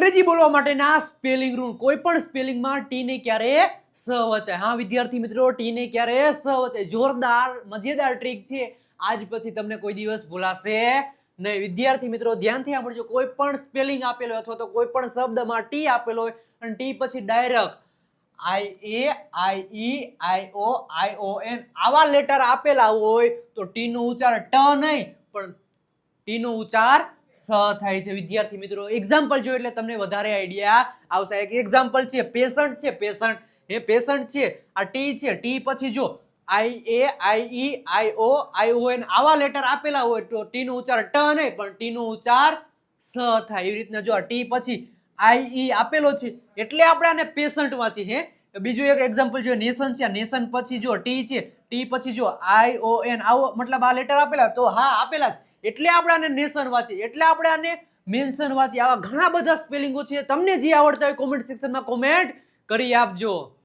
અંગ્રેજી બોલવા માટેના સ્પેલિંગ રૂલ કોઈ પણ સ્પેલિંગમાં ટી ને ક્યારે સ વચાય. હા, વિદ્યાર્થી મિત્રો ટી ને ક્યારે સ વચાય. જોરદાર, મજેદાર ટ્રીક છે. આજ પછી તમને કોઈ દિવસ ભૂલાશે નહીં. વિદ્યાર્થી મિત્રો, ધ્યાનથી સાંભળજો. કોઈ પણ સ્પેલિંગ આપેલો અથવા તો કોઈ પણ શબ્દમાં ટી આપેલો હોય અને ટી પછી direct I A I E I O I O N આવા લેટર આપેલા હોય તો ટી નો ઉચ્ચાર ટ નહીં, પણ ટી નો ઉચ્ચાર સ થાય છે. વિદ્યાર્થી મિત્રો એક્ઝામ્પલ જો એટલે તમને વધારે આઈડિયા આવશે. એક એક્ઝામ્પલ છે પેશન્ટ છે પેશન્ટ એ પેશન્ટ છે, આ ટી છે. ટી પછી જો આઈ A I E I O I O N આવા લેટર આપેલા હોય તો ટી નો ઉચ્ચાર ટ નહીં, પણ ટી નો ઉચ્ચાર સ થાય. એવી રીતના જો આ ટી પછી આઈ ઈ આપેલો છે, એટલે આપણે આને પેશન્ટ વાંચી, હે? બીજું એક એક્ઝામ્પલ જો નેશન છે. નેશન પછી જો ટી છે ટી પછી જો આઈ ઓ એન આવો, મતલબ આ લેટર આપેલા તો હા, આપેલા જ. એટલે આપણે આને નેશન વાંચી એટલે આપણે આને મેન્શન વાંચી આવા ઘણા બધા સ્પેલિંગો છે. તમને જે આવડતા હોય કોમેન્ટ સેક્શનમાં કોમેન્ટ કરી આપજો.